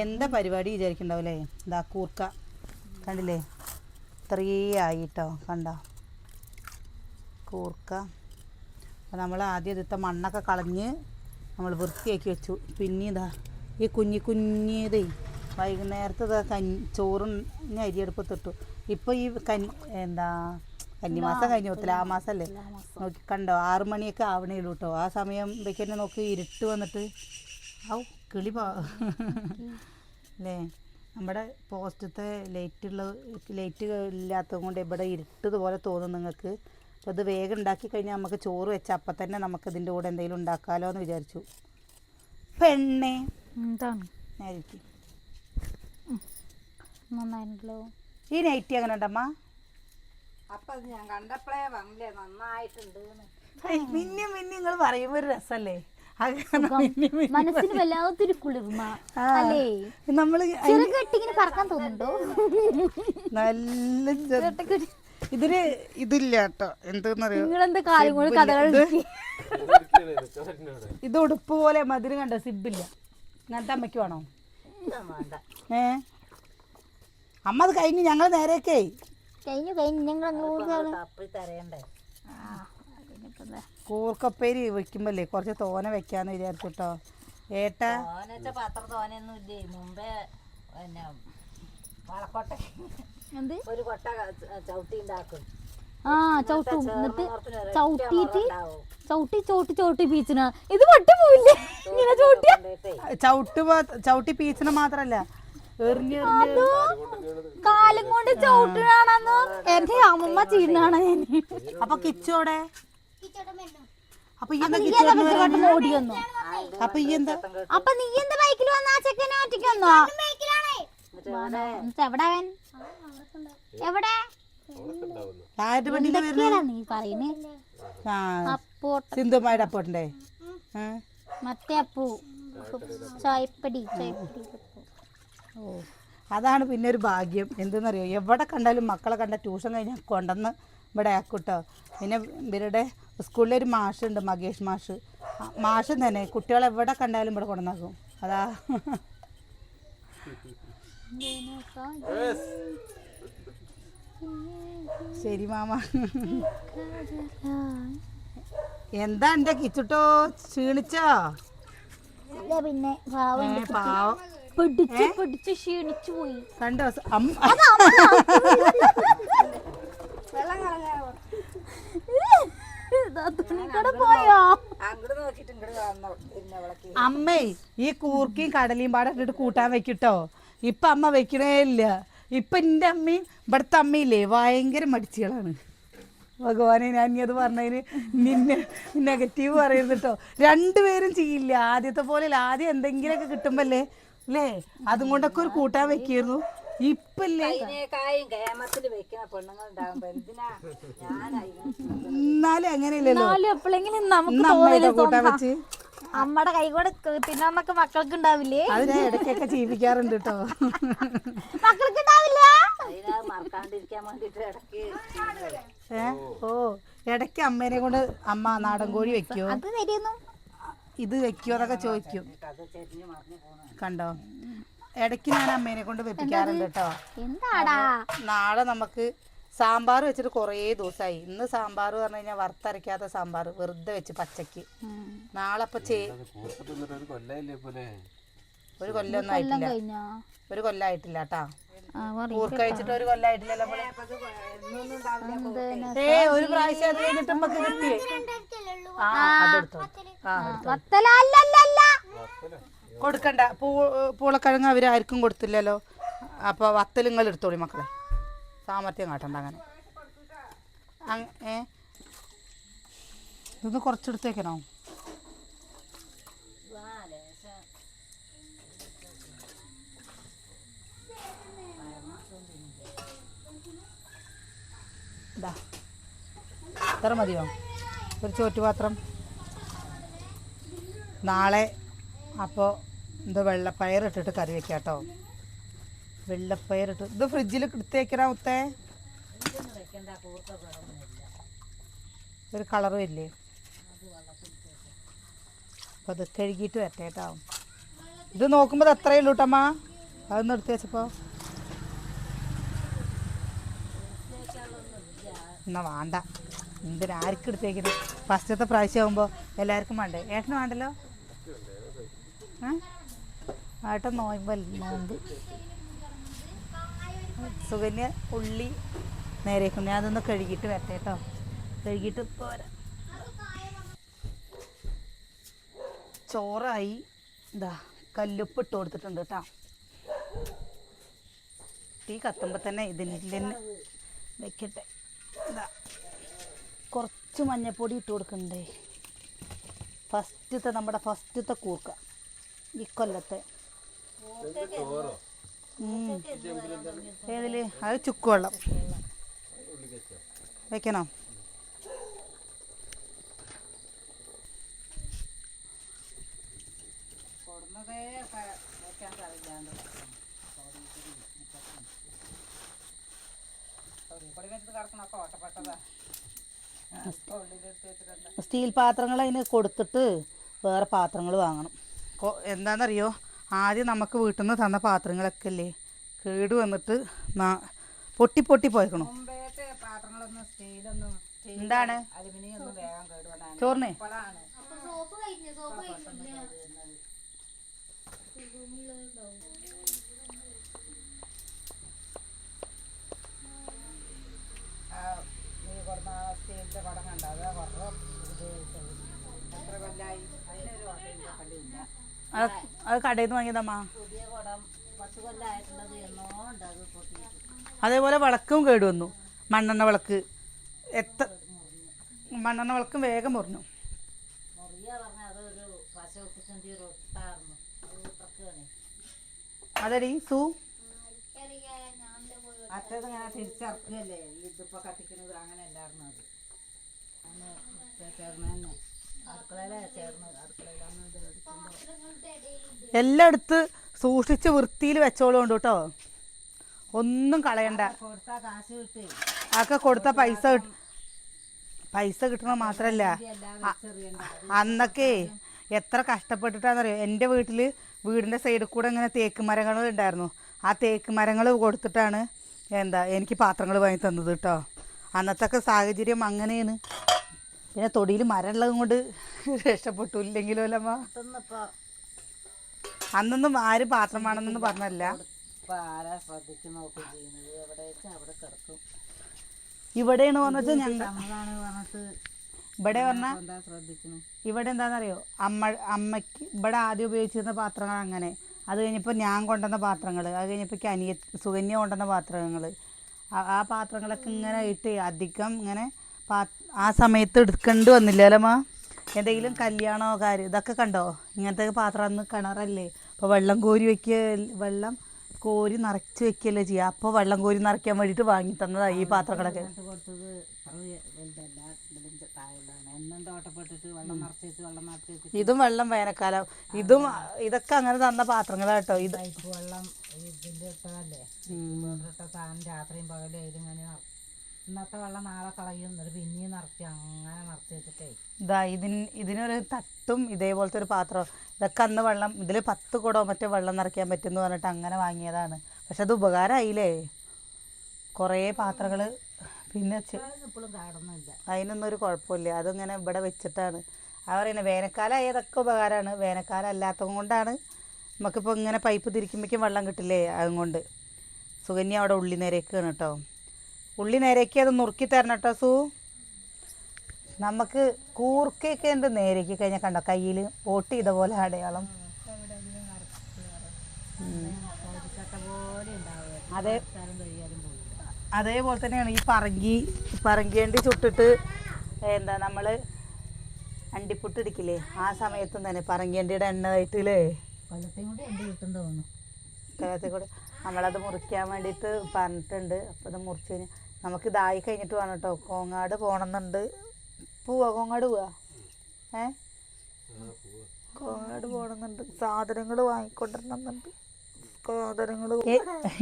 എന്താ പരിപാടി വിചാരിക്കണ്ടാവല്ലേ ഇതാ കൂർക്ക. കണ്ടില്ലേ? ഇത്രയേ ആയിട്ടോ കണ്ടോ? കൂർക്ക. അപ്പോൾ നമ്മൾ ആദ്യം ഇതിത്തെ മണ്ണൊക്കെ കളഞ്ഞ് നമ്മൾ വൃത്തിയാക്കി വെച്ചു. പിന്നെ ഇതാ ഈ കുഞ്ഞി കുഞ്ഞിതേ വൈകുന്നേരത്തെ ഇതാ കഞ്ഞി ചോറും അരിയെടുപ്പത്തിട്ടു ഇപ്പോൾ ഈ കഞ്ഞി എന്താ കന്നിമാസം കഴിഞ്ഞു തുലാ മാസമല്ലേ നോക്കി കണ്ടോ? ആറു മണിയൊക്കെ ആവണേ ഉള്ളൂ കേട്ടോ ആ സമയം വെക്കന്നെ നോക്കി ഇരുട്ട് വന്നിട്ട്? ഔ. കിളി പോ അല്ലേ നമ്മുടെ പോസ്റ്റത്തെ ലൈറ്റുള്ള ലൈറ്റ് ഇല്ലാത്തത് കൊണ്ട് ഇവിടെ ഇരുട്ടതുപോലെ തോന്നും നിങ്ങൾക്ക്. അപ്പോൾ ഇത് വേഗം ഉണ്ടാക്കി കഴിഞ്ഞാൽ നമുക്ക് ചോറ് വെച്ചാൽ അപ്പം തന്നെ നമുക്ക് ഇതിന്റെ കൂടെ എന്തെങ്കിലും ഉണ്ടാക്കാമല്ലോ എന്ന് വിചാരിച്ചു. പെണ്ണേ. എന്താണ്? നന്നായിട്ടുണ്ടല്ലോ. ഈ നൈറ്റി അങ്ങനെ ഉണ്ടമ്മ? അപ്പൊ ഞാൻ കണ്ടപ്പോഴേ വന്നില്ലേ? നന്നായിട്ടുണ്ട് മിന്നി മിന്നി നിങ്ങൾ പറയുമ്പോൾ ഒരു രസമല്ലേ മനസ്സിന് വല്ലാത്തൊരു കുളിർമ. അല്ലേ? നമ്മൾ ചെറുകെട്ടിങ്ങനെ പറക്കാൻ തോന്നുന്നുണ്ടോ? നല്ല ഇതിൽ ഇതിന് ഇതില്ല കേട്ടോ. എന്തെന്നറിയോ? നിങ്ങളെന്താ കാര്യം കൊണ്ട് കഥകൾ ഇത് ഉടുപ്പ് പോലെ മധുരം കണ്ടോ സിബില്ല. അങ്ങനത്തെ അമ്മയ്ക്ക് വേണോ? ഏ? അമ്മ അത് കഴിഞ്ഞ് ഞങ്ങൾ നേരെയൊക്കെ കഴിഞ്ഞു കഴിഞ്ഞു. ഞങ്ങൾ അങ്ങോട്ട് തരയണ്ടേ കൂർക്കപ്പേരി വെക്കുമ്പല്ലേ കുറച്ച് തോന വെക്കാന്ന് വിചാരിച്ചു കേട്ടോ ഏട്ടാ പത്ര തോനെയൊന്നും ഇല്ലേ മുമ്പേ പിന്നെ വളക്കൊട്ട എന്ത്? ഒരു കൊട്ട ചവിട്ടി ഉണ്ടാക്കും ആ ചവിട്ടും. എന്നിട്ട് ചവിട്ടിയിട്ട് ചവിട്ടി ചോട്ടി ചോട്ടി പീച്ചിന. ഇത് പൊട്ടി പോയില്ലേ ഇങ്ങനെ ചവിട്ടിയ കൊണ്ടുപോയിട്ടേ ചവിട്ട് ചവിട്ടി പീച്ചണ മാത്രല്ല. കാലം കൊണ്ട് ചവിട്ടിനാണെന്ന് എന്റെ അമ്മമ്മ ചെയ്യുന്നതാണ് അപ്പൊ കിച്ചോടെ? അപ്പൊ ഈ എന്താ നീ കിച്ചോ എന്താ വെച്ചുകൊണ്ട് ഓടി വന്നു? അപ്പൊ ഈ എന്താ? അപ്പൊ നീ എന്താ ബൈക്കിൽ വന്ന ആ ചെക്കനെ ഒറ്റയ്ക്ക് വന്നോ? എന്നിട്ട് എവിടെ അവൻ? എവിടെ? ആരുടെ വണ്ടിയിലാ വരുന്നത് എന്തൊക്കെയാടാ നീ പറയുന്നേ? ആ അപ്പോട്ട് സിന്ധുമായിട്ട് അപ്പോട്ടെ മറ്റേ അപ്പു. ചോയപ്പടി ചോയപ്പടി. ഓ അതാണ് പിന്നെ ഒരു ഭാഗ്യം. എന്തെന്നറിയോ? എവിടെ കണ്ടാലും മക്കളെ കണ്ട ട്യൂഷൻ കഴിഞ്ഞാൽ കൊണ്ടുവന്ന് ഇവിടെ ആക്കൂട്ടോ പിന്നെ ഇവരുടെ സ്കൂളിൽ ഒരു മാഷുണ്ട് മകേഷ് മാഷ്. മാഷൻ മാഷും തന്നെ. കുട്ടികളെ എവിടെ കണ്ടാലും ഇവിടെ കൊണ്ടുവന്നാക്കും. അതാ. ശരി മാമ. എന്താ എന്റെ കിച്ചുട്ടോ? ക്ഷീണിച്ചോ? പിന്നെ പാവം പിടിച്ച് പിടിച്ച് ക്ഷീണിച്ചു പോയി. കണ്ടോ? അമ്മ പോയോ അമ്മേ ഈ കൂർക്കയും കടലയും പാടെ ഇട്ടിട്ട് കൂട്ടാൻ വെക്കിട്ടോ. ഇപ്പൊ അമ്മ വെക്കണേ ഇല്ല. ഇപ്പൊ എന്റെ അമ്മയും ഇവിടുത്തെ അമ്മയില്ലേ ഭയങ്കര മടിച്ചുകളാണ്. ഭഗവാനെ ഞാൻ ഇനി അത് പറഞ്ഞതിന് നിന്നെ നെഗറ്റീവ് പറയരുത് കേട്ടോ രണ്ടുപേരും ചെയ്യില്ല. ആദ്യത്തെ പോലെ. ആദ്യം എന്തെങ്കിലുമൊക്കെ കിട്ടുമ്പല്ലേ? അല്ലേ അതും കൊണ്ടൊക്കെ ഒരു കൂട്ടാൻ വെക്കായിരുന്നു. ഇപ്പല്ലേ? അതിനേക്കായും കേമത്തിൽ വെക്കുന്ന പെണ്ണുങ്ങൾ ഉണ്ടാകുമ്പോ എന്തിനാ ഞാനായി എന്നാലും അങ്ങനെയല്ലല്ലോ. എന്നാലും എപ്പോഴെങ്കിലും നമുക്ക് ഇന്ന് അമ്മയുടെ കൂട്ടാൻ തോന്നില്ല വെച്ച്? അമ്മയുടെ കൈ കൂടെ തിന്നാന്നൊക്കെ മക്കൾക്ക് ഉണ്ടാവില്ലേ അത് ഞാൻ ഇടയ്ക്കൊക്കെ ചെയ്യിപ്പിക്കാറുണ്ട് കേട്ടോ. മക്കൾക്ക് ഉണ്ടാവില്ല അതിനത് മറക്കാണ്ടിരിക്കാൻ വേണ്ടിട്ട് ഇടയ്ക്ക് ഏ? ഓ ഇടയ്ക്ക് അമ്മേനെ കൊണ്ട് അമ്മ നാടൻ കോഴി വെക്കോ അത് തരുന്നു. ഇത് വെക്കോ എന്നൊക്കെ ചോദിക്കും. കണ്ടോ? ഇടയ്ക്ക് ഞാൻ അമ്മേനെ കൊണ്ട് വെപ്പിക്കാറുണ്ട് കേട്ടോ. എന്താടാ? നാളെ നമുക്ക് സാമ്പാർ വെച്ചിട്ട് കുറേ ദിവസമായി ഇന്ന് സാമ്പാർ പറഞ്ഞു കഴിഞ്ഞാൽ വറുത്തരയ്ക്കാത്ത സാമ്പാർ വെറുതെ വെച്ച് പച്ചക്ക്. നാളെ അപ്പൊ ചേ ഒരു കൊല്ലൊന്നും ആയിട്ടില്ല. ഒരു കൊല്ലായിട്ടില്ല കേട്ടാ. ആ പറയ്. കഴിച്ചിട്ട് ഒരു കൊല്ലായിട്ടില്ലല്ലോ ഏ ഒരു പ്രാവശ്യം അത് കഴിഞ്ഞിട്ട് നമുക്ക് കിട്ടിയേ. ആ അതെടുത്തോ. കൊടുക്കണ്ട. പൂ പൂളക്കിഴങ്ങ് അവരാർക്കും കൊടുത്തില്ലല്ലോ. അപ്പോൾ വത്തലുങ്ങൾ എടുത്തോളി മക്കളെ. സാമർത്ഥ്യം കാട്ടണ്ട അങ്ങനെ. അങ്- ഏ? ഇതൊന്ന് കുറച്ചെടുത്തേക്കണോ? ഇതാ. മതിയോ? ഒരു ചോറ്റുപാത്രം. നാളെ അപ്പോൾ എന്തോ വെള്ളപ്പയർ ഇട്ടിട്ട് കറി വെക്കാം കേട്ടോ വെള്ളപ്പയർ ഇട്ട് ഇത് ഫ്രിഡ്ജിൽ എടുത്തേക്കണ മുത്തേ. ഒരു കളറും ഇല്ലേ? അപ്പോൾ അത് കഴുകിയിട്ട് വരട്ടെ കേട്ടോ ഇത് നോക്കുമ്പോൾ അത് അത്രയേ ഉള്ളൂ കേട്ടമ്മ അതൊന്ന് എടുത്ത് വെച്ചപ്പോൾ എന്നാ വേണ്ട. എന്തിനാ? ആർക്കും എടുത്തേക്കുന്നത് ഫസ്റ്റത്തെ പ്രാവശ്യം ആകുമ്പോൾ എല്ലാവർക്കും വേണ്ടേ? ഏട്ടന് വേണ്ടല്ലോ? ഏ? ഏട്ടൻ നോയമ്പല്ല നോമ്പ്. സുകന്യ ഉള്ളി നേരേക്കും. ഞാൻ അതൊന്ന് കഴുകിയിട്ട് വരട്ടെ കേട്ടോ കഴുകിയിട്ട് പോരാ ചോറായി. ഇതാ കല്ലുപ്പ് ഇട്ട് കൊടുത്തിട്ടുണ്ട് കേട്ടോ തീ കത്തുമ്പോൾ തന്നെ ഇതിൽ തന്നെ വെക്കട്ടെ. ഇതാ കുറച്ച് മഞ്ഞപ്പൊടി ഇട്ട് കൊടുക്കണ്ടേ? ഫസ്റ്റത്തെ നമ്മുടെ ഫസ്റ്റത്തെ കൂർക്ക ഈ കൊല്ലത്തെ. ഏതിൽ? അത് ചുക്ക് വെള്ളം വെക്കണോ. സ്റ്റീൽ പാത്രങ്ങൾ അതിന് കൊടുത്തിട്ട് വേറെ പാത്രങ്ങൾ വാങ്ങണം. എന്താണെന്നറിയോ ആദ്യം നമുക്ക് വീട്ടിൽ നിന്ന് തന്ന പാത്രങ്ങളൊക്കെ അല്ലേ കേട് വന്നിട്ട് പൊട്ടി പൊട്ടി പോയിക്കണു. എന്താണ്? അലുമിനിയം ഒന്നും വേഗം കേടുവന്നാണ് ചോറിനെ. ഇപ്പോഴാണ് അത് കടയിൽ നിന്ന് വാങ്ങിയതമ്മ അതേപോലെ വിളക്കും കേട് വന്നു. മണ്ണെണ്ണ വിളക്ക്. എത്ര മണ്ണെണ്ണ വിളക്കും വേഗം മുറിഞ്ഞു. അതെടി സൂ. മറ്റേത് ഇങ്ങനെ തിരിച്ചിറക്കുകയല്ലേ? ഇതിപ്പോ കത്തിക്കുന്നത് അങ്ങനെ അല്ലായിരുന്നു അത്. ചേർന്ന് തന്നെ എല്ലാം എടുത്ത് സൂക്ഷിച്ച് വൃത്തിയിൽ വെച്ചോളുണ്ട് കേട്ടോ. ഒന്നും കളയണ്ട. ആക്കെ കൊടുത്ത പൈസ പൈസ കിട്ടണ മാത്രല്ല. അന്നൊക്കെ എത്ര കഷ്ടപ്പെട്ടിട്ടാണെന്നറിയോ എന്റെ വീട്ടിൽ വീടിന്റെ സൈഡിൽ കൂടെ ഇങ്ങനെ തേക്ക് മരങ്ങൾ ഉണ്ടായിരുന്നു. ആ തേക്ക് മരങ്ങൾ കൊടുത്തിട്ടാണ് എന്താ എനിക്ക് പാത്രങ്ങൾ വാങ്ങി തന്നത് കേട്ടോ. അന്നത്തെ സാഹചര്യം അങ്ങനെയാണ്. പിന്നെ തൊടിയിൽ മരമുള്ളത് കൊണ്ട് രക്ഷപ്പെട്ടു. ഇല്ലെങ്കിലോ അല്ലമ്മ? അന്നൊന്നും ആര് പാത്രം വേണമെന്നൊന്നും പറഞ്ഞല്ല. ഇപ്പൊ ആരാ ശ്രദ്ധിച്ച് നോക്കി ചെയ്യുന്നത്? എവിടെ വെച്ചാൽ അവിടെ കിടക്കും. ഇവിടെയാണ് പറഞ്ഞത് ഞങ്ങൾ ഇവിടെ പറഞ്ഞാൽ ഇവിടെ എന്താണെന്നറിയോ അമ്മ അമ്മയ്ക്ക് ഇവിടെ ആദ്യം ഉപയോഗിച്ചിരുന്ന പാത്രങ്ങൾ അങ്ങനെ. അത് കഴിഞ്ഞപ്പോൾ ഞാൻ കൊണ്ടുവന്ന പാത്രങ്ങൾ അത് കഴിഞ്ഞപ്പോൾ അനിയ സുകന്യ കൊണ്ടുവന്ന പാത്രങ്ങൾ ആ പാത്രങ്ങളൊക്കെ ഇങ്ങനെ ഇട്ട് അധികം ഇങ്ങനെ ആ സമയത്ത് എടുക്കേണ്ടി വന്നില്ലല്ലോ മാ എന്തെങ്കിലും കല്യാണമോ കാര്യം ഇതൊക്കെ കണ്ടോ? ഇങ്ങനത്തെ പാത്രം അന്ന് കിണറല്ലേ. അപ്പോൾ വെള്ളം കോരി വെക്കുക വെള്ളം കോരി നിറച്ച് വെക്കുകയല്ലേ ചെയ്യുക അപ്പോൾ വെള്ളം കോരി നിറയ്ക്കാൻ വേണ്ടിയിട്ട് വാങ്ങി തന്നതാണ് ഈ പാത്രങ്ങളൊക്കെ. ഇതും വെള്ളം വേനൽക്കാലം. ഇതും ഇതൊക്കെ അങ്ങനെ തന്ന പാത്രങ്ങളാട്ടോ ഇത് വെള്ളം ഇതിന്റെ ഇട്ടതല്ലേ? രാത്രിയും പകലും ഇതിങ്ങനെ ഇന്നത്തെ വെള്ളം നാളെ കളയും. എന്നിട്ട് പിന്നെയും നിറച്ച് അങ്ങനെ നിറച്ച് വെച്ചിട്ടേ. ഇതാ ഇതിന് ഇതിനൊരു തട്ടും ഇതേപോലത്തെ ഒരു പാത്രം. ഇതൊക്കെ അന്ന് വെള്ളം ഇതിൽ പത്ത് കുടോ മറ്റോ വെള്ളം നിറയ്ക്കാൻ പറ്റുമെന്ന് പറഞ്ഞിട്ട് അങ്ങനെ വാങ്ങിയതാണ്. പക്ഷെ അത് ഉപകാരമായില്ലേ കുറേ പാത്രങ്ങൾ പിന്നെ ഇപ്പോഴും അതിനൊന്നും ഒരു കുഴപ്പമില്ല. അതിങ്ങനെ ഇവിടെ വെച്ചിട്ടാണ്. ആ പറയുന്നത് വേനൽക്കാലം ആയതൊക്കെ ഉപകാരമാണ് വേനൽക്കാലം അല്ലാത്തത് കൊണ്ടാണ്. നമുക്കിപ്പോൾ ഇങ്ങനെ പൈപ്പ് തിരിക്കുമ്പോഴേക്കും വെള്ളം കിട്ടില്ലേ? അതുകൊണ്ട് സുകന്യ അവിടെ ഉള്ളി നേരേക്കാണ് കേട്ടോ. ഉള്ളി നേരേക്ക് അത് നുറുക്കി തരണം കേട്ടോ സു. നമുക്ക് കൂർക്കയൊക്കെ ഉണ്ട് നേരേക്ക് കഴിഞ്ഞാൽ കണ്ടോ? കയ്യിൽ ഓട്ട് ചെയ്ത പോലെ അടയാളം. അതെ. അതേപോലെ തന്നെയാണ് ഈ പറങ്കി. പറങ്കേണ്ടി ചുട്ടിട്ട് എന്താ നമ്മൾ അണ്ടിപ്പുട്ട് ഇടിക്കില്ലേ? ആ സമയത്തും തന്നെ പറങ്കേണ്ടിയുടെ എണ്ണ ആയിട്ടില്ലേ? കൊല്ലത്തെയും കൂടെ എന്ത് കിട്ടും തോന്നുന്നു. കൂടെ. നമ്മളത് മുറിക്കാൻ വേണ്ടിയിട്ട് പറഞ്ഞിട്ടുണ്ട്. അപ്പോൾ അത് മുറിച്ച് കഴിഞ്ഞാൽ നമുക്ക് ഇതായി കഴിഞ്ഞിട്ട് വേണം കേട്ടോ കോങ്ങാട് പോകണമെന്നുണ്ട് പോവാ കോങ്ങാട് പോവാ? ഏ? കോങ്ങാട് പോകണമെന്നുണ്ട് സാധനങ്ങൾ വാങ്ങിക്കൊണ്ടിരണമെന്നുണ്ട്. സാധനങ്ങൾ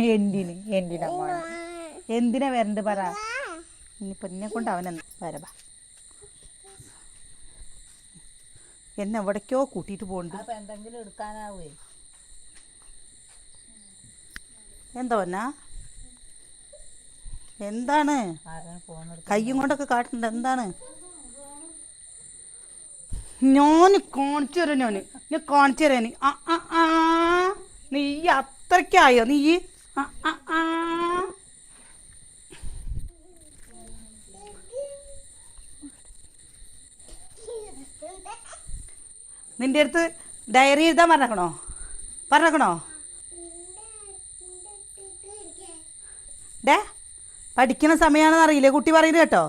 എന്തിന്? എന്തിനാ? എന്തിനാ വരണ്ട് പറ? ഇനിയിപ്പോൾ എന്നെ കൊണ്ട് അവനെ വരവാ എന്നെ എവിടേക്കോ കൂട്ടിയിട്ട് അപ്പൊ എന്തെങ്കിലും എടുക്കാനാവേ? എന്തോന്നാ എന്താണ്? കയ്യും കൊണ്ടൊക്കെ കാട്ടുന്നുണ്ട്. എന്താണ്? ഞാൻ കാണിച്ചു തരാം ഞാൻ ഞാൻ കാണിച്ചു തരാൻ ആ ആ ആ. നീ അത്രയ്ക്കായോ? നീ ആ ആ ആ. നിന്റെ അടുത്ത് ഡയറി എഴുതാൻ പറഞ്ഞേക്കണോ? പറഞ്ഞേക്കണോ? ഡേ പഠിക്കുന്ന സമയമാണെന്ന് അറിയില്ലേ? കുട്ടി പറയുന്നത് കേട്ടോ.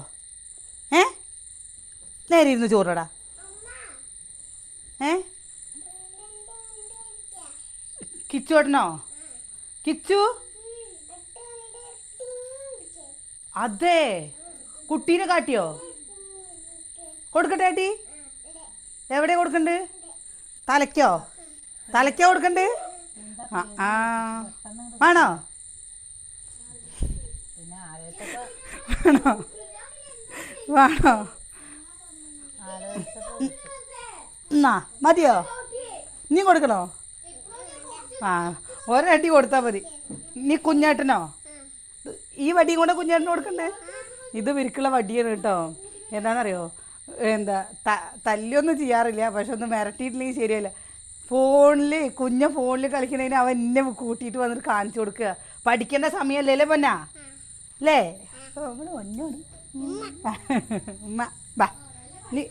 ഏ? നേരെ ഇരുന്ന് ചോറടാ. ഏ? കിച്ചു ഏട്ടനോ? കിച്ചു? അതെ. കുട്ടീനെ കാട്ടിയോ? കൊടുക്കട്ടെ ഏട്ടി. എവിടെ കൊടുക്കണ്ട്? തലയ്ക്കോ? തലയ്ക്കോ കൊടുക്കണ്ട്? ആ ആണോ പിന്നെ ആലോചിച്ചപ്പോ വേണോ? വേണോ? എന്നാ മതിയോ? നീ കൊടുക്കണോ? ആ ഒരടി കൊടുത്താൽ മതി. നീ കുഞ്ഞേട്ടനോ? ഈ വടിയും കൂടെ കുഞ്ഞേട്ടന് കൊടുക്കണ്ടേ? ഇത് വിരിക്കുള്ള വടിയാണ് കേട്ടോ. എന്താണെന്നറിയോ? എന്താ ത തല്ലിയൊന്നും ചെയ്യാറില്ല പക്ഷെ ഒന്ന് മിരട്ടിയിട്ടില്ലെങ്കിൽ ശരിയല്ല. ഫോണിൽ കുഞ്ഞ ഫോണിൽ കളിക്കണതിന് അവൻ എന്നെ കൂട്ടിയിട്ട് വന്നിട്ട് കാണിച്ചു കൊടുക്കുക. പഠിക്കേണ്ട സമയമല്ലേ പൊന്നാ? അല്ലേ? ഒന്നോട് ഉമ്മ. ബാ. നീ.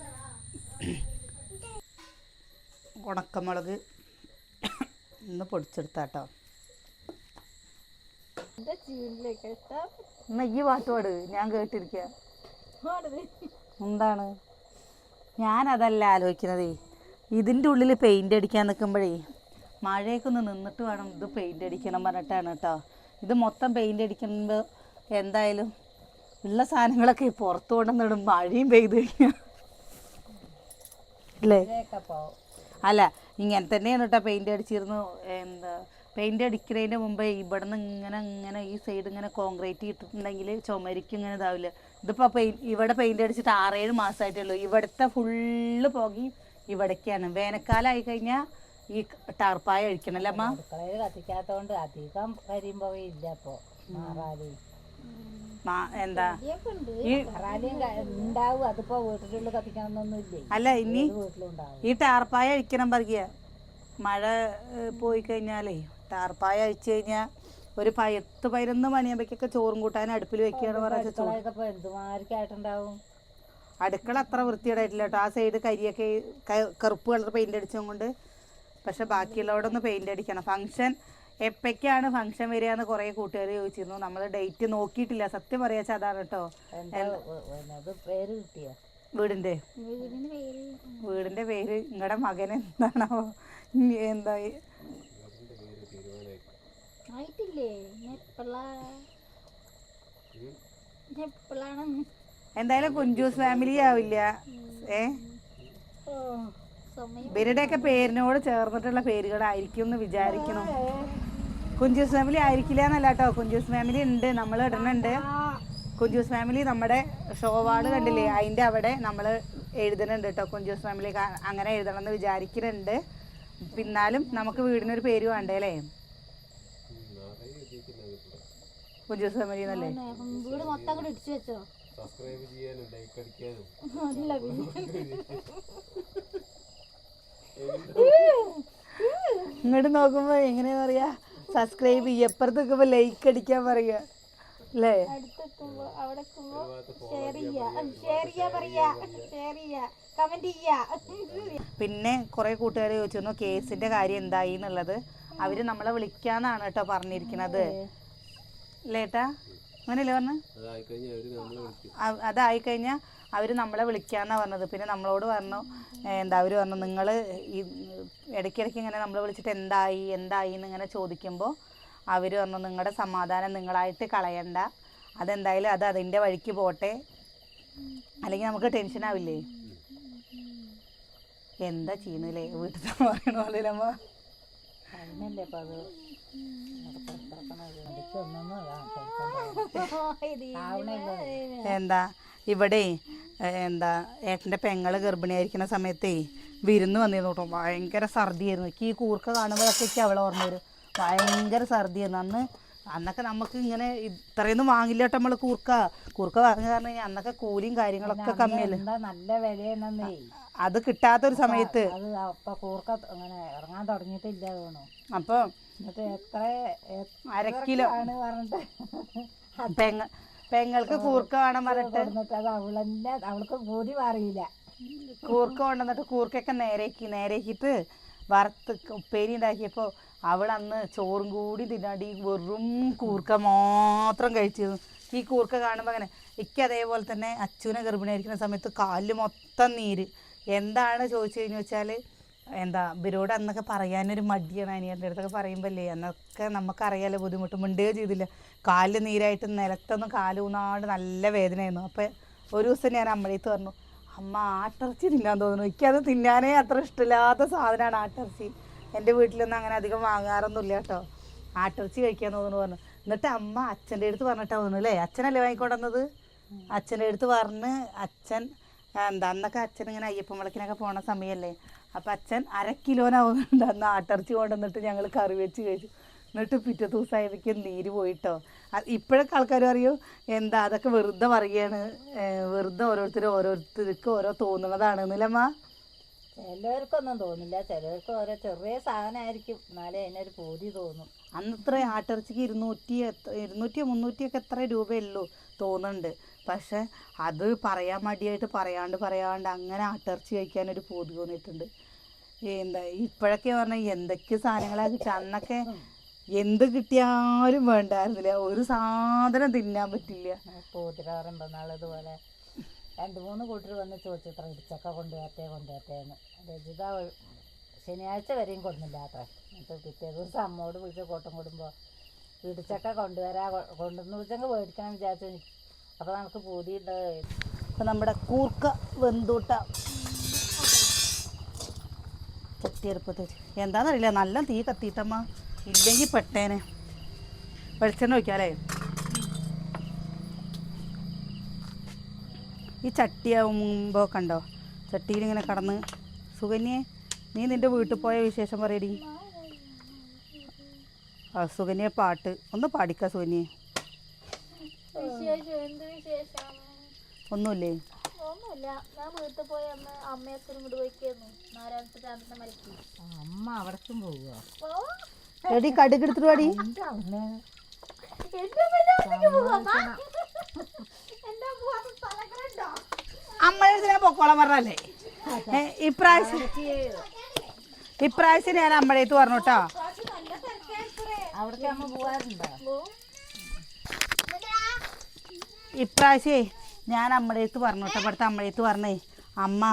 ഉണക്കമുളക് ഒന്ന് പൊടിച്ചെടുത്താട്ടോ. എന്നാ ഈ പാട്ട് പാട് ഞാൻ കേട്ടിരിക്കുക എന്താണ്? ഞാനതല്ല ആലോചിക്കുന്നതേ. ഇതിന്റെ ഉള്ളിൽ പെയിന്റ് അടിക്കാൻ നിൽക്കുമ്പോഴേ മഴയൊക്കെ ഒന്ന് നിന്നിട്ട് വേണം ഇത് പെയിന്റ് അടിക്കണം പറഞ്ഞിട്ടാണ് കേട്ടോ. ഇത് മൊത്തം പെയിന്റ് അടിക്കുമ്പോൾ എന്തായാലും ഉള്ള സാധനങ്ങളൊക്കെ പുറത്തു കൊണ്ടുവന്നിടും. മഴയും പെയ്ത് കഴിഞ്ഞാൽ അല്ലേ? അല്ല ഇങ്ങനെ തന്നെയാണ് കേട്ടോ പെയിന്റ് അടിച്ചിരുന്നു. എന്താ പെയിന്റ് അടിക്കുന്നതിന്റെ മുമ്പേ ഇവിടെ നിന്ന് ഇങ്ങനെ ഇങ്ങനെ ഈ സൈഡ് ഇങ്ങനെ കോൺക്രീറ്റ് ഇട്ടിട്ടുണ്ടെങ്കിൽ ചുമരിക്കും ഇങ്ങനെ ഇതാവില്ല. ഇതിപ്പോൾ പെയിൻ ഇവിടെ പെയിന്റ് അടിച്ചിട്ട് ആറേഴ് മാസമായിട്ടേ ഉള്ളൂ ഇവിടുത്തെ ഫുള്ള് പോകി ഇവിടേക്കാണ്. വേനൽക്കാലം ആയി കഴിഞ്ഞാൽ ഈ ടാർപ്പായ അഴിക്കണല്ലേ അമ്മ? കത്തിക്കാത്തതുകൊണ്ട് അധികം കരിയും ഇല്ല മാറാതെ. എന്താ? ഈ അല്ല ഇനി ഈ ടാർപ്പായ അഴിക്കണം പറയുക മഴ പോയി കഴിഞ്ഞാലേ ടാർപ്പായ അഴിച്ചു കഴിഞ്ഞാൽ ഒരു പയത്ത് പതിനൊന്ന് മണിയാകുമ്പോഴേക്കൊക്കെ ചോറും കൂട്ടാൻ അടുപ്പിൽ വെക്കുകയാണ് പറഞ്ഞാൽ അടുക്കള അത്ര വൃത്തിയേടായിട്ടില്ല കേട്ടോ. ആ സൈഡ് കരിയൊക്കെ കറുപ്പ് കളർ പെയിന്റ് അടിച്ചതുകൊണ്ട്. പക്ഷെ ബാക്കിയുള്ളവിടെ പെയിന്റ് അടിക്കണം. ഫംഗ്ഷൻ എപ്പോഴേക്കാണ് ഫംഗ്ഷൻ വരിക എന്ന് കുറെ കൂട്ടുകാർ ചോദിച്ചിരുന്നു. നമ്മൾ ഡേറ്റ് നോക്കിയിട്ടില്ല. സത്യം പറയാച്ച അതാണ് കേട്ടോ. പേര് കിട്ടിയോ? വീടിന്റെ. വീടിന്റെ പേര്. നിങ്ങളുടെ മകൻ എന്താണോ? എന്തായി എന്താ? എന്തായാലും കുഞ്ചൂസ് ഫാമിലി ആവില്ല. ഏ? ഇവരുടെയൊക്കെ പേരിനോട് ചേർന്നിട്ടുള്ള പേരുകളായിരിക്കും എന്ന് വിചാരിക്കണം. കുഞ്ചൂസ് ഫാമിലി ആയിരിക്കില്ല എന്നല്ല കേട്ടോ കുഞ്ചൂസ് ഫാമിലി ഉണ്ട് നമ്മൾ ഇടുന്നുണ്ട് കുഞ്ചൂസ് ഫാമിലി നമ്മുടെ ഷോവാൾ കണ്ടില്ലേ? അതിന്റെ അവിടെ നമ്മൾ എഴുതുന്നുണ്ട് കേട്ടോ കുഞ്ചൂസ് ഫാമിലി അങ്ങനെ എഴുതണം എന്ന് വിചാരിക്കുന്നുണ്ട് പിന്നാലും നമുക്ക് വീടിനൊരു പേര് വേണ്ടേ അല്ലേ? കുഞ്ചൂസ് ഫാമിലി എന്നല്ലേ വീട് മൊത്തം ഇടിച്ചു വെച്ചോ? സബ്സ്ക്രൈബ് ചെയ്യാനും ലൈക്ക് അടിക്കാനും. ഇങ്ങോട്ട് നോക്കുമ്പോ എങ്ങനെയാ പറയാ സബ്സ്ക്രൈബ് ചെയ്യുക നിൽക്കുമ്പോൾ ലൈക്ക് അടിക്കാൻ പറയുക അല്ലേ? അടുത്തെത്തുമ്പോ അവിടെ എത്തുമ്പോ ഷെയർ ചെയ്യാ. ഷെയർ ചെയ്യാ പറയാ. ഷെയർ ചെയ്യാ. കമന്റ് ചെയ്യാ. പിന്നെ കുറെ കൂട്ടുകാർ ചോദിച്ചിരുന്നു കേസിന്റെ കാര്യം എന്തായി എന്നുള്ളത്. അവർ നമ്മളെ വിളിക്കാന്നാണ് കേട്ടോ പറഞ്ഞിരിക്കുന്നത് അല്ലേട്ടാ അങ്ങനെയല്ലേ പറഞ്ഞ? അതായിക്കഴിഞ്ഞാൽ അവർ അവർ നമ്മളെ വിളിക്കാന്നാണ് പറഞ്ഞത്. പിന്നെ നമ്മളോട് പറഞ്ഞു എന്താ അവർ പറഞ്ഞു നിങ്ങൾ ഈ ഇടയ്ക്കിടയ്ക്ക് ഇങ്ങനെ നമ്മളെ വിളിച്ചിട്ട് എന്തായി എന്തായി എന്നിങ്ങനെ ചോദിക്കുമ്പോൾ അവർ പറഞ്ഞു നിങ്ങളുടെ സമാധാനം നിങ്ങളായിട്ട് കളയണ്ട. അതെന്തായാലും അത് അതിന്റെ വഴിക്ക് പോട്ടെ. അല്ലെങ്കിൽ നമുക്ക് ടെൻഷൻ ആവില്ലേ? എന്താ ചെയ്യുന്നില്ലേ വീട്ടിൽ പറയണ പോലെ അമ്മ? അതിനല്ലേ അത്? എന്താ? ഇവിടെ എന്താ ഏട്ടന്റെ പെങ്ങൾ ഗർഭിണിയായിരിക്കുന്ന സമയത്തേ വിരുന്ന് വന്നിരുന്നു കേട്ടോ. ഭയങ്കര സർദിയായിരുന്നു എനിക്ക് ഈ കൂർക്ക കാണുമ്പോഴൊക്കെ അവളെ ഓർമ്മ വരും. ഭയങ്കര സർദിയായിരുന്നു അന്ന് അന്നൊക്കെ നമുക്ക് ഇങ്ങനെ ഇത്രയൊന്നും വാങ്ങില്ല കേട്ടോ നമ്മൾ കൂർക്ക. കൂർക്ക വാങ്ങുക കാരണം കഴിഞ്ഞാൽ അന്നൊക്കെ കൂലിയും കാര്യങ്ങളൊക്കെ കമ്മിയല്ലേ? നല്ല വിലയെന്നേ അത് കിട്ടാത്തൊരു സമയത്ത്. അപ്പൊ കൂർക്ക അങ്ങനെ ഇറങ്ങാൻ തുടങ്ങിയിട്ടില്ല എന്നിട്ട് എത്ര അര കിലോ. ആണ് പറഞ്ഞിട്ട്? പെങ്ങ പെങ്ങൾക്ക് കൂർക്ക വേണം പറഞ്ഞിട്ട്. അത് അവളെന്നെ അവൾക്ക് പൂതി മാറിയില്ല. കൂർക്ക കൊണ്ടുവന്നിട്ട് കൂർക്കൊക്കെ നേരേക്ക് നേരേക്കിട്ട് വറുത്ത് ഉപ്പേരി ഉണ്ടാക്കിയപ്പോൾ അവളന്ന് ചോറും കൂടി തിന്നാണ്ട് ഈ വെറും കൂർക്ക മാത്രം കഴിച്ചിരുന്നു. ഈ കൂർക്ക കാണുമ്പോൾ അങ്ങനെ എനിക്ക് അതേപോലെ തന്നെ അച്ഛനെ ഗർഭിണിയായിരിക്കുന്ന സമയത്ത് കാലിൽ മൊത്തം നീര്. എന്താണ് ചോദിച്ചു കഴിഞ്ഞു വെച്ചാൽ എന്താ ഇവരോട് അന്നൊക്കെ പറയാനൊരു മടിയാണ് അനിയന്റെ അടുത്തൊക്കെ പറയുമ്പല്ലേ അന്നൊക്കെ നമുക്കറിയാലോ ബുദ്ധിമുട്ട്. മിണ്ടുകയോ ചെയ്തില്ല. കാലിൽ നീരായിട്ട് നിലത്തൊന്നും കാൽ ഊന്നാണ്ട് നല്ല വേദനയായിരുന്നു. അപ്പോൾ ഒരു ദിവസം ഞാൻ അമ്മയത്ത് പറഞ്ഞു അമ്മ ആട്ടിറച്ചി തിന്നാൻ തോന്നുന്നു. എനിക്കത് തിന്നാനേ അത്ര ഇഷ്ടമില്ലാത്ത സാധനമാണ് ആട്ടിറച്ചി. എന്റെ വീട്ടിലൊന്നും അങ്ങനെ അധികം വാങ്ങാറൊന്നുമില്ല കേട്ടോ. ആട്ടിറച്ചി കഴിക്കാൻ തോന്നുന്നു പറഞ്ഞു. എന്നിട്ട് അമ്മ അച്ഛന്റെ അടുത്ത് പറഞ്ഞിട്ടാ തോന്നുന്നു അല്ലേ? അച്ഛനല്ലേ വാങ്ങിക്കൊണ്ടുവന്നത് അച്ഛന്റെ അടുത്ത് പറഞ്ഞ് അച്ഛൻ എന്താ അന്നൊക്കെ അച്ഛൻ ഇങ്ങനെ അയ്യപ്പൻ വിളക്കിനൊക്കെ പോണ സമയമല്ലേ അപ്പം അച്ഛൻ അര കിലോനാവുന്നുണ്ട് അന്ന് ആട്ടിറച്ചി കൊണ്ടുവന്നിട്ട് ഞങ്ങൾ കറി വെച്ച് കഴിച്ചു. എന്നിട്ട് പിറ്റേ ദിവസമായിരിക്കും നീര് പോയിട്ടോ. ഇപ്പോഴൊക്കെ ആൾക്കാർ അറിയോ എന്താ അതൊക്കെ വെറുതെ പറയാണ്? വെറുതെ ഓരോരുത്തർ ഓരോരുത്തർക്ക് ഓരോ തോന്നുന്നതാണ് എന്നല്ലമ്മ ചിലവർക്കൊന്നും തോന്നില്ല. ചിലവർക്ക് ഓരോ ചെറിയ സാധനമായിരിക്കും. എന്നാലേ അതിനൊരു പൂതി തോന്നും. അന്ന് ഇത്ര ആട്ടിറച്ചിക്ക് ഇരുന്നൂറ്റി എത്ര ഇരുന്നൂറ്റിയോ മുന്നൂറ്റിയൊക്കെ എത്ര രൂപയുള്ളൂ തോന്നുന്നുണ്ട്. പക്ഷെ അത് പറയാൻ മടിയായിട്ട് പറയാണ്ട് പറയാണ്ട് അങ്ങനെ അട്ടർച്ചി കഴിക്കാനൊരു പൂതി തോന്നിയിട്ടുണ്ട്. എന്താ ഇപ്പോഴൊക്കെ പറഞ്ഞാൽ എന്തൊക്കെ സാധനങ്ങളാണ് കിട്ടുക? അന്നൊക്കെ എന്ത് കിട്ടിയാലും വേണ്ടായിരുന്നില്ല. ഒരു സാധനം തിന്നാൻ പറ്റില്ല. പോലെ രണ്ട് മൂന്ന് കൂട്ടർ വന്ന് ചോദിച്ചത്ര ഇടിച്ചക്ക കൊണ്ടുവരട്ടെ കൊണ്ടുവരട്ടെ എന്ന്. രജിത ഒ- ശനിയാഴ്ച വരെയും കൊടുന്നില്ല അത്ര. എന്നിട്ട് പിറ്റേ ദിവസം അമ്മോട് വിളിച്ച് കൂട്ടം കൂടുമ്പോൾ ഇടിച്ചക്ക കൊണ്ടുവരാ കൊണ്ടുവന്ന് വിളിച്ചെങ്കിൽ മേടിക്കണം വിചാരിച്ചു. അപ്പോൾ നമുക്ക് പൂതിയുണ്ട്. അപ്പം നമ്മുടെ കൂർക്ക വെന്തൂട്ട. കത്തിയെടുപ്പത്ത് എന്താണെന്നറിയില്ല നല്ല തീ കത്തിയിട്ടമ്മ. ഇല്ലെങ്കിൽ പെട്ടേനെ. വെളിച്ചെണ്ണ വയ്ക്കാമല്ലേ ഈ ചട്ടിയാവുമ്പോൾ കണ്ടോ? ചട്ടിയിൽ ഇങ്ങനെ കടന്ന്. സുകന്യെ നീ നിന്റെ വീട്ടിൽ പോയ വിശേഷം പറയടി. ആ സുകന്യെ പാട്ട്. ഒന്ന് പാടിക്ക സുകന്യെ? വിശേഷം? എന്ത് വിശേഷം? ഒന്നുമില്ലേ ഒന്നുമില്ല ഞാൻ വീട്ടിൽ പോയി അമ്മ അമ്മയച്ഛനും കൂടി പോയിക്കായിരുന്നു. നാരായണത്തെ ചാന്തന്റെ മരിക്കും അമ്മ അവിടേക്കും പോവുക എടി കടുക് എടുത്തിട്ട് പാടി അമ്മയുടെ പൊക്കോളാൻ പറഞ്ഞല്ലേ ഇപ്രാവശ്യം ഇപ്രാവശ്യം ഞാൻ അമ്മയുടെ അടുത്ത് പറഞ്ഞു കേട്ടോ അവിടേക്ക് അമ്മ പോകാറുണ്ടോ ഇപ്രാവശ്യേ ഞാൻ അമ്മയുടെ അടുത്ത് പറഞ്ഞു കേട്ടോ ഇവിടുത്തെ അമ്മയുടെ അടുത്ത് പറഞ്ഞേ അമ്മ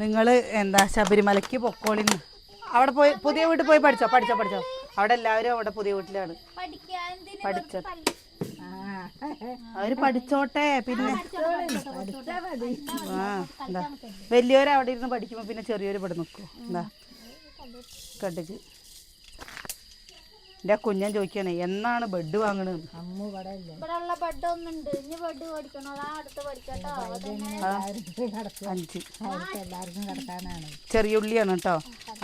നിങ്ങൾ എന്താ ശബരിമലയ്ക്ക് പൊക്കോളിന്ന്. അവിടെ പോയി പുതിയ വീട്ടിൽ പോയി പഠിച്ചോ പഠിച്ചോ പഠിച്ചോ? അവിടെ എല്ലാവരും അവിടെ പുതിയ വീട്ടിലാണ്. പഠിച്ചോ. അവർ പഠിച്ചോട്ടെ പിന്നെ. ആ എന്താ? വലിയവർ അവിടെ ഇരുന്ന് പഠിക്കുമ്പോൾ പിന്നെ ചെറിയവർ ഇവിടെ നിൽക്കും എന്താ? കണ്ടിച്ച് എന്റെ കുഞ്ഞൻ ചോദിക്കണേ എന്നാണ് ബെഡ് വാങ്ങണത്? ചെറിയ ഉള്ളിയാണ് കേട്ടോ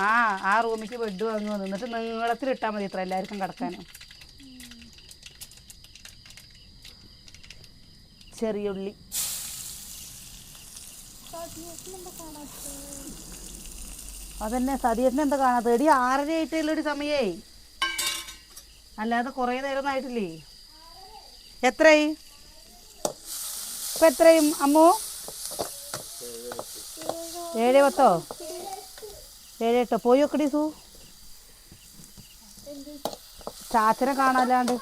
ആ ആ റൂമിക്ക് ബെഡ് വാങ്ങുമെന്ന് എന്നിട്ട് നീളത്തിൽ ഇട്ടാൽ മതി ഇത്ര എല്ലാവർക്കും കിടക്കാനും ചെറിയ ഉള്ളി. അതന്നെ സതീഷിനെന്താ എന്താ കാണാത്ത എടി ആറര ആയിട്ടുള്ള ഒരു സമയേ. അല്ലാതെ കുറേ നേരം ആയിട്ടില്ലേ? എത്രയായി? ഇപ്പൊ എത്രയും അമ്മു? ഏഴ് പത്തോ? ഏഴ് എട്ടോ. പോയി ഒക്കെ സു. ചാച്ചനെ കാണാല്ലാണ്ട്.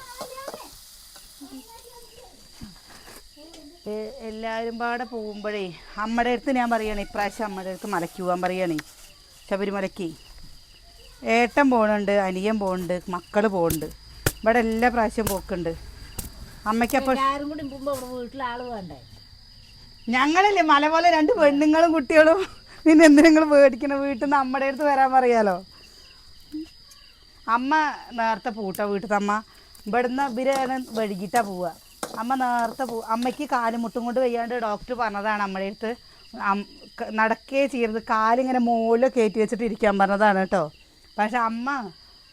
എല്ലാവരും പാടെ പോകുമ്പോഴേ അമ്മയുടെ അടുത്ത് ഞാൻ പറയണേ ഇപ്രാവശ്യം അമ്മയുടെ അടുത്ത് മലയ്ക്ക് പോകാൻ പറയണേ. ശബരിമലയ്ക്ക്. ഏട്ടൻ പോകണുണ്ട് അനിയൻ പോകുന്നുണ്ട് മക്കൾ പോകുന്നുണ്ട് ഇവിടെ എല്ലാ പ്രാവശ്യം പോക്കുണ്ട്. അമ്മയ്ക്കപ്പോൾ ഞങ്ങളല്ലേ മല പോലെ രണ്ട് പെണ്ണുങ്ങളും കുട്ടികളും. പിന്നെ എന്തിനാ നിങ്ങൾ മേടിക്കണ വീട്ടിൽ നിന്ന് അമ്മയുടെ അടുത്ത് വരാൻ പറയാലോ? അമ്മ നേരത്തെ പൂട്ട വീട്ടിൽ അമ്മ. ഇവിടുന്ന് ഇവരാണ് വൈകിട്ടാ പോവുക അമ്മ നേരത്തെ പോ അമ്മയ്ക്ക് കാലുമുട്ടും കൊണ്ട് വയ്യാണ്ട് ഡോക്ടർ പറഞ്ഞതാണ് അമ്മയുടെ അടുത്ത്. നടക്കേ ചെയ്യരുത്. കാലിങ്ങനെ മുകളിൽ കയറ്റി വെച്ചിട്ട് ഇരിക്കാൻ പറഞ്ഞതാണ് കേട്ടോ. പക്ഷെ അമ്മ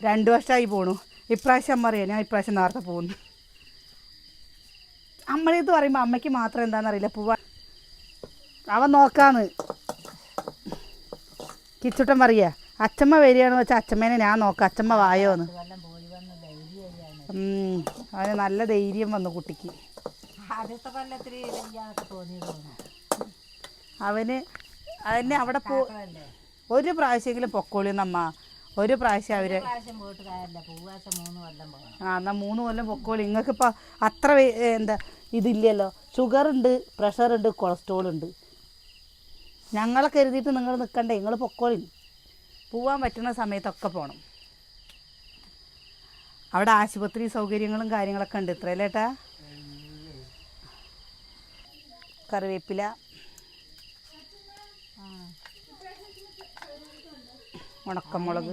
രണ്ട് വർഷമായി പോണു. ഇപ്രാവശ്യം അമ്മ അറിയാം ഞാൻ ഇപ്രാവശ്യം നേരത്തെ പോകുന്നു. അമ്മയെന്ന് പറയുമ്പോൾ അമ്മയ്ക്ക് മാത്രം എന്താണെന്നറിയില്ല പോവാ അവൻ നോക്കാന്ന്. കിച്ചുട്ടൻ പറയുക അച്ചമ്മ വരികയാണെന്ന് വെച്ചാൽ അച്ചമ്മേനെ ഞാൻ നോക്കാം അച്ചമ്മ വായോന്ന്. അവന് നല്ല ധൈര്യം വന്നു കുട്ടിക്ക്. അവന് അതിനെ അവിടെ പോ ഒരു പ്രാവശ്യമെങ്കിലും പൊക്കോളിന്നമ്മ. ഒരു പ്രാവശ്യം അവർ പ്രാവശ്യം പോയിട്ട് കാര്യമില്ല. പൂവാച്ച മൂന്ന് കൊല്ലം പോകണം ആ എന്നാ മൂന്ന് കൊല്ലം പൊക്കോളി. നിങ്ങൾക്കിപ്പോൾ അത്ര വെ- എന്താ ഇതില്ലല്ലോ. ഷുഗർ ഉണ്ട് പ്രഷർ ഉണ്ട് കൊളസ്ട്രോൾ ഉണ്ട്. ഞങ്ങളെ കരുതിയിട്ട് നിങ്ങൾ നിൽക്കണ്ടേ നിങ്ങൾ പൊക്കോളി. പോവാൻ പറ്റുന്ന സമയത്തൊക്കെ പോകണം അവിടെ ആശുപത്രി സൗകര്യങ്ങളും കാര്യങ്ങളൊക്കെ ഉണ്ട്. ഇത്രയല്ലേട്ടാ കറിവേപ്പില ഉണക്കമുളക് ദിവസമില്ല അമ്മ ശബരിമലയ്ക്ക് പോകാൻ സമയം എവിടെ കിടക്കാമോ നാളെ മാറിയിട്ടൊന്നും അല്ലല്ലോ നല്ല കൊണ്ട് ഉണക്കമുളക്.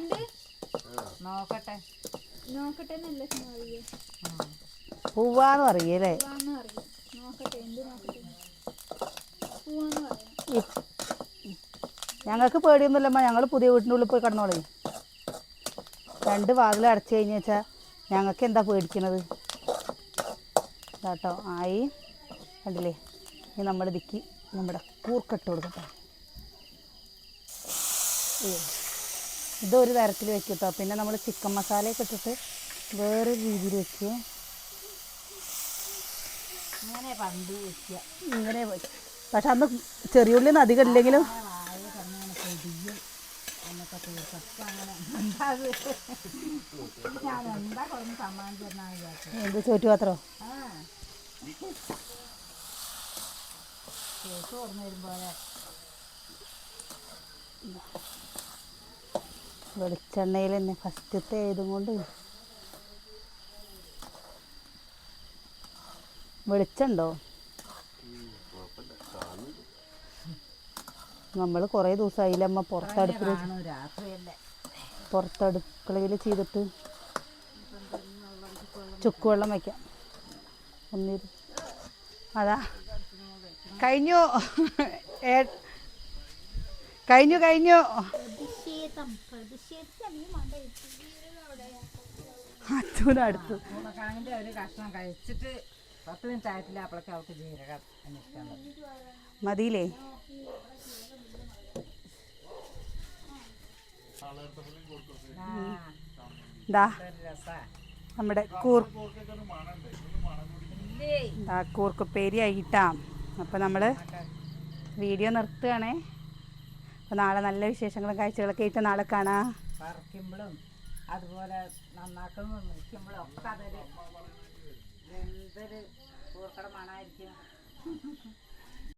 ഉണ്ട്. നോക്കട്ടെ. നോക്കട്ടെ. പൂവാന്ന് പറയല്ലേ ഞങ്ങൾക്ക് പേടിയൊന്നുമില്ലമ്മ. ഞങ്ങൾ പുതിയ വീട്ടിന്റെ ഉള്ളിൽ പോയി കിടന്നോളേ. രണ്ട് വാതിൽ അടച്ചു കഴിഞ്ഞാൽ വെച്ചാൽ ഞങ്ങൾക്ക് എന്താ പേടിക്കണത്? കേട്ടോ ആയി. കണ്ടില്ലേ? ഇനി നമ്മുടെ ദിക്കി നമ്മുടെ കൂർക്കട്ട് കൊടുക്കട്ടെ. ഇതൊരു തരത്തിൽ വെക്കും കേട്ടോ പിന്നെ നമ്മൾ ചിക്കൻ മസാലയൊക്കെ ഇട്ടിട്ട് വേറെ രീതിയിൽ വെക്കുക ഇങ്ങനെ പണ്ട് വെക്കുക. ഇങ്ങനെ. പക്ഷെ അന്ന് ചെറിയ ഉള്ളിൽ നിന്ന് അധികം ഇല്ലെങ്കിലും എന്നൊക്കെ തീർച്ചപ്പം അങ്ങനെ ഉണ്ടാത് ഞാൻ എന്താ കുറഞ്ഞ് വിചാരിച്ചത്. എന്ത് ചോറ്റുപാത്രോ ആ. ചോറ്റ് ഓർമ്മ വരുമ്പോലെ വെളിച്ചെണ്ണയിൽ തന്നെ ഫസ്റ്റത്തെ ഏതും കൊണ്ട് വെളിച്ചുണ്ടോ? നമ്മൾ കുറേ ദിവസമായില്ലമ്മ പുറത്തടുപ്പിൽ കാണും. രാത്രിയല്ലേ. പുറത്തടുക്കളയിൽ ചെയ്തിട്ട് ചുക്കുവെള്ളം വയ്ക്കാം ഒന്നിരു അതാ. കഴിഞ്ഞു. കഴിഞ്ഞു കഴിഞ്ഞു. അച്ഛനടുത്ത് ഒരു കഷ്ണം കഴിച്ചിട്ട് പത്ത് മിനിറ്റ് ആയിട്ടില്ല അപ്പോഴേക്ക് അവൾക്ക് ജീരകം അന്വേഷിക്കാൻ തുടങ്ങി മതിയില്ലേ? നമ്മുടെ കൂർക്കു പേരി ആയിട്ടാം അപ്പോൾ നമ്മൾ വീഡിയോ നിർത്തുകയാണേ. അപ്പോൾ നാളെ നല്ല വിശേഷങ്ങളും കാഴ്ചകളൊക്കെ ആയിട്ട് നാളെ കാണാം. അതുപോലെ നന്നാക്കുമ്പോഴും